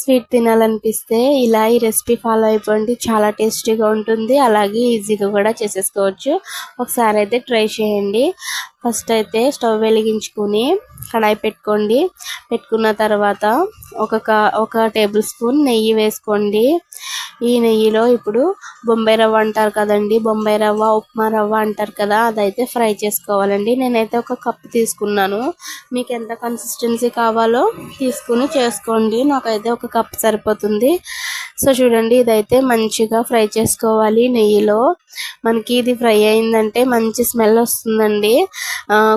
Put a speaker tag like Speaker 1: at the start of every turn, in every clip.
Speaker 1: Sweet తినాలనిపిస్తే ఇలా ఈ రెసిపీ ఫాలో అయిపోండి. చాలా టేస్టీగా ఉంటుంది. అలాగే ఈజీగా కూడా చేసేసుకోవచ్చు. ఒకసారి అయితే ట్రై చేయండి. ఫస్ట్ అయితే స్టవ్ వెలిగించుకుని కడాయి పెట్టుకోండి. పెట్టుకున్న తర్వాత ఒక ఒక టేబుల్ స్పూన్ నెయ్యి వేసుకోండి. ఈ నెయ్యిలో ఇప్పుడు బొంబాయి రవ్వ అంటారు కదండి బొంబాయి రవ్వ ఉప్మా రవ్వ అంటారు కదా అదైతే ఫ్రై చేసుకోవాలండి. నేనైతే ఒక కప్ తీసుకున్నాను. మీకు ఎంత కన్సిస్టెన్సీ కావాలో తీసుకుని చేసుకోండి. నాకైతే ఒక కప్పు సరిపోతుంది. సో చూడండి ఇదైతే మంచిగా ఫ్రై చేసుకోవాలి నెయ్యిలో. మనకి ఇది ఫ్రై అయిందంటే మంచి స్మెల్ వస్తుందండి.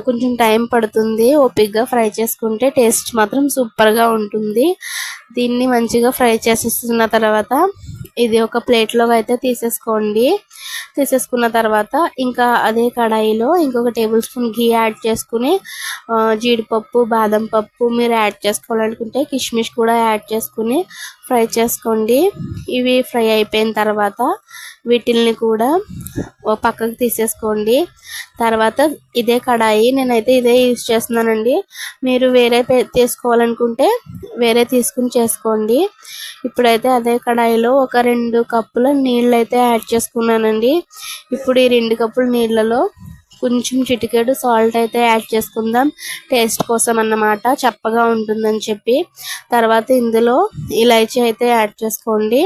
Speaker 1: కొంచెం టైం పడుతుంది. ఓపిక్గా ఫ్రై చేసుకుంటే టేస్ట్ మాత్రం సూపర్గా ఉంటుంది. దీన్ని మంచిగా ఫ్రై చేసేస్తున్న తర్వాత ఇది ఒక ప్లేట్లో అయితే తీసేసుకోండి. తీసేసుకున్న తర్వాత ఇంకా అదే కడాయిలో ఇంకొక టేబుల్ స్పూన్ ఘీ యాడ్ చేసుకుని జీడిపప్పు బాదం పప్పు మీరు యాడ్ చేసుకోవాలనుకుంటే కిష్మిష్ కూడా యాడ్ చేసుకుని ఫ్రై చేసుకోండి. ఇవి ఫ్రై అయిపోయిన తర్వాత వీటిల్ని కూడా పక్కకు తీసేసుకోండి. తర్వాత ఇదే కడాయి నేనైతే ఇదే యూజ్ చేస్తున్నానండి. మీరు వేరే తీసుకోవాలనుకుంటే వేరే తీసుకుని చేసుకోండి. ఇప్పుడైతే అదే కడాయిలో ఒక రెండు కప్పుల నీళ్ళు అయితే యాడ్ చేసుకున్నానండి. ఇప్పుడు ఈ రెండు కప్పుల నీళ్ళలో కొంచెం చిటికెడు సాల్ట్ అయితే యాడ్ చేసుకుందాం. టేస్ట్ కోసం అన్నమాట. చప్పగా ఉంటుందని చెప్పి. తర్వాత ఇందులో ఇలైచీ అయితే యాడ్ చేసుకోండి.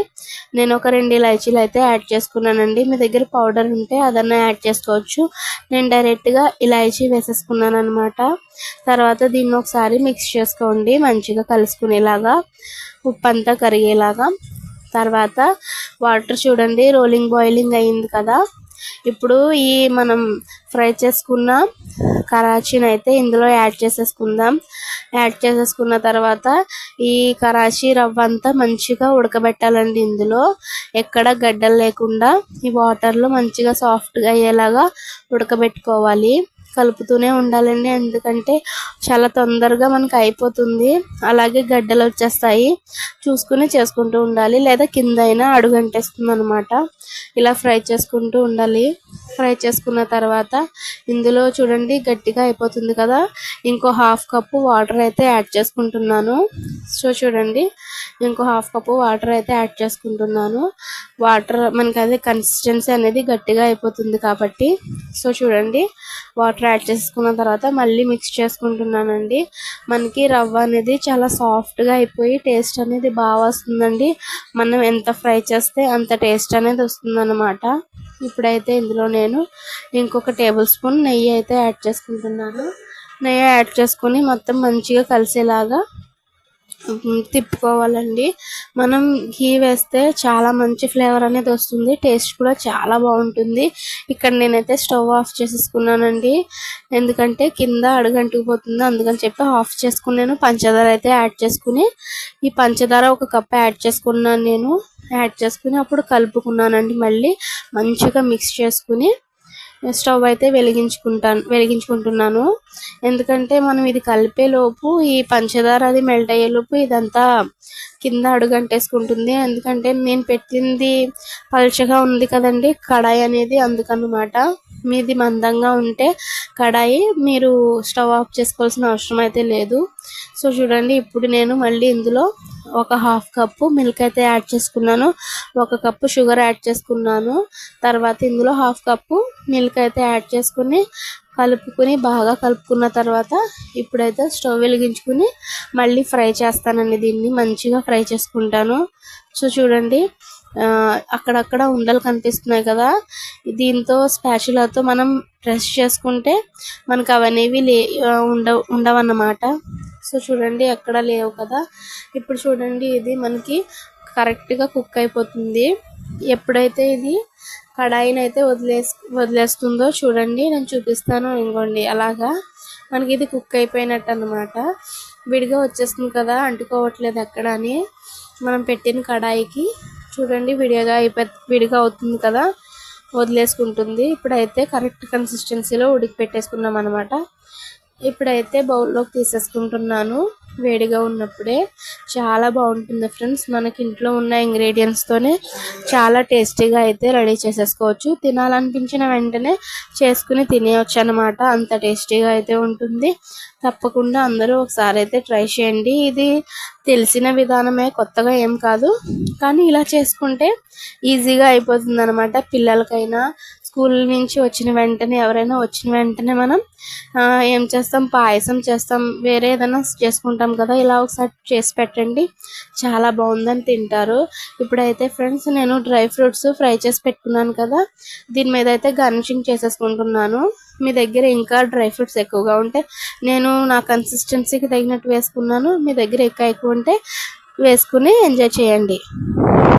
Speaker 1: నేను ఒక రెండు ఇలైచీలు అయితే యాడ్ చేసుకున్నానండి. మీ దగ్గర పౌడర్ ఉంటే అదన్నా యాడ్ చేసుకోవచ్చు. నేను డైరెక్ట్గా ఇలైచీ వేసేసుకున్నాను అనమాట తర్వాత దీన్ని ఒకసారి మిక్స్ చేసుకోండి. మంచిగా కలుసుకునేలాగా ఉప్పు అంతా కరిగేలాగా. తర్వాత వాటర్ చూడండి. రోలింగ్ బాయిలింగ్ అయింది కదా. ఇప్పుడు ఈ మనం ఫ్రై చేసుకున్న కరాచీని అయితే ఇందులో యాడ్ చేసేసుకుందాం. యాడ్ చేసేసుకున్న తర్వాత ఈ కరాచీ రవ్వ అంతా మంచిగా ఉడకబెట్టాలండి ఇందులో. ఎక్కడ గడ్డలు లేకుండా ఈ వాటర్లో మంచిగా సాఫ్ట్గా అయ్యేలాగా ఉడకబెట్టుకోవాలి. కలుపుతూనే ఉండాలండి. ఎందుకంటే చాలా తొందరగా మనకు అయిపోతుంది. అలాగే గడ్డలు వచ్చేస్తాయి. చూసుకుని చేసుకుంటూ ఉండాలి. లేదా కింద అయినా అడుగంటేస్తుంది అనమాట ఇలా ఫ్రై చేసుకుంటూ ఉండాలి. ఫ్రై చేసుకున్న తర్వాత ఇందులో చూడండి గట్టిగా అయిపోతుంది కదా. ఇంకో హాఫ్ కప్పు వాటర్ అయితే యాడ్ చేసుకుంటున్నాను. సో చూడండి ఇంకో హాఫ్ కప్పు వాటర్ అయితే యాడ్ చేసుకుంటున్నాను. వాటర్ మనకి అదే కన్సిస్టెన్సీ అనేది గట్టిగా అయిపోతుంది కాబట్టి సో చూడండి వాటర్ యాడ్ చేసుకున్న తర్వాత మళ్ళీ మిక్స్ చేసుకుంటున్నానండి. మనకి రవ్వ అనేది చాలా సాఫ్ట్గా అయిపోయి టేస్ట్ అనేది బాగా వస్తుందండి. మనం ఎంత ఫ్రై చేస్తే అంత టేస్ట్ అనేది వస్తుందన్నమాట. ఇప్పుడైతే ఇందులో నేను ఇంకొక టేబుల్ స్పూన్ నెయ్యి అయితే యాడ్ చేసుకుంటున్నాను. నెయ్యి యాడ్ చేసుకొని మొత్తం మంచిగా కలిసేలాగా తిప్పుకోవాలండి. మనం ఘీ వేస్తే చాలా మంచి ఫ్లేవర్ అనేది వస్తుంది. టేస్ట్ కూడా చాలా బాగుంటుంది. ఇక్కడ నేనైతే స్టవ్ ఆఫ్ చేసేసుకున్నానండి. ఎందుకంటే కింద అడుగంటుకుపోతుంది అందుకని చెప్పి ఆఫ్ చేసుకున్నాను. పంచదార అయితే యాడ్ చేసుకుని ఈ పంచదార ఒక కప్ యాడ్ చేసుకున్నాను నేను. యాడ్ చేసుకుని అప్పుడు కలుపుకున్నానండి మళ్ళీ. మంచిగా మిక్స్ చేసుకుని స్టవ్ అయితే వెలిగించుకుంటాను వెలిగించుకుంటున్నాను. ఎందుకంటే మనం ఇది కలిపే లోపు ఈ పంచదార అది మెల్ట్ అయ్యేలోపు ఇదంతా కింద అడుగంటేసుకుంటుంది. ఎందుకంటే నేను పెట్టింది పలుచగా ఉంది కదండి కడాయి అనేది అందుకనమాట మీది మందంగా ఉంటే కడాయి మీరు స్టవ్ ఆఫ్ చేసుకోవాల్సిన అవసరం అయితే లేదు. సో చూడండి ఇప్పుడు నేను మళ్ళీ ఇందులో ఒక హాఫ్ కప్పు మిల్క్ అయితే యాడ్ చేసుకున్నాను. ఒక కప్పు షుగర్ యాడ్ చేసుకున్నాను. తర్వాత ఇందులో హాఫ్ కప్పు మిల్క్ అయితే యాడ్ చేసుకుని కలుపుకుని బాగా కలుపుకున్న తర్వాత ఇప్పుడైతే స్టవ్ వెలిగించుకుని మళ్ళీ ఫ్రై చేస్తానండి దీన్ని. మంచిగా ఫ్రై చేసుకుంటాను. సో చూడండి అక్కడక్కడ ఉండలు కనిపిస్తున్నాయి కదా. దీంతో స్పాచులాతో మనం ప్రెస్ చేసుకుంటే మనకు అవనేవి లే ఉండవు ఉండవన్నమాట. సో చూడండి ఎక్కడ లేవు కదా. ఇప్పుడు చూడండి ఇది మనకి కరెక్ట్గా కుక్ అయిపోతుంది. ఎప్పుడైతే ఇది కడాయిని అయితే వదిలేస్ వదిలేస్తుందో చూడండి నేను చూపిస్తాను ఇంకోండి. అలాగా మనకి ఇది కుక్ అయిపోయినట్టు అనమాట విడిగా వచ్చేస్తుంది కదా అంటుకోవట్లేదు ఎక్కడ అని. మనం పెట్టిన కడాయికి చూడండి విడిగా అయిపో విడిగా అవుతుంది కదా వదిలేసుకుంటుంది. ఇప్పుడైతే కరెక్ట్ కన్సిస్టెన్సీలో ఉడికి పెట్టేసుకున్నాం అనమాట ఇప్పుడైతే బౌల్లోకి తీసేసుకుంటున్నాను. వేడిగా ఉన్నప్పుడే. చాలా బాగుంటుంది ఫ్రెండ్స్. మనకి ఇంట్లో ఉన్న ఇంగ్రీడియంట్స్ తోనే చాలా టేస్టీగా అయితే రెడీ చేసేసుకోవచ్చు. తినాలనిపించిన వెంటనే చేసుకుని తినేయచ్చు అనమాట అంత టేస్టీగా అయితే ఉంటుంది. తప్పకుండా అందరూ ఒకసారి అయితే ట్రై చేయండి. ఇది తెలిసిన విధానమే కొత్తగా ఏం కాదు. కానీ ఇలా చేసుకుంటే ఈజీగా అయిపోతుంది అనమాట పిల్లలకైనా స్కూల్ నుంచి వచ్చిన వెంటనే ఎవరైనా వచ్చిన వెంటనే మనం ఏం చేస్తాం? పాయసం చేస్తాం. వేరే ఏదైనా చేసుకుంటాం కదా ఇలా ఒకసారి చేసి పెట్టండి. చాలా బాగుందని తింటారు. ఇప్పుడైతే ఫ్రెండ్స్ నేను డ్రై ఫ్రూట్స్ ఫ్రై చేసి పెట్టుకున్నాను కదా దీని మీద అయితే గార్నిషింగ్ చేసేసుకుంటున్నాను. మీ దగ్గర ఇంకా డ్రై ఫ్రూట్స్ ఎక్కువగా ఉంటే నేను నా కన్సిస్టెన్సీకి తగినట్టు వేసుకున్నాను. మీ దగ్గర ఎక్కువ ఎక్కువ ఉంటే వేసుకుని ఎంజాయ్ చేయండి.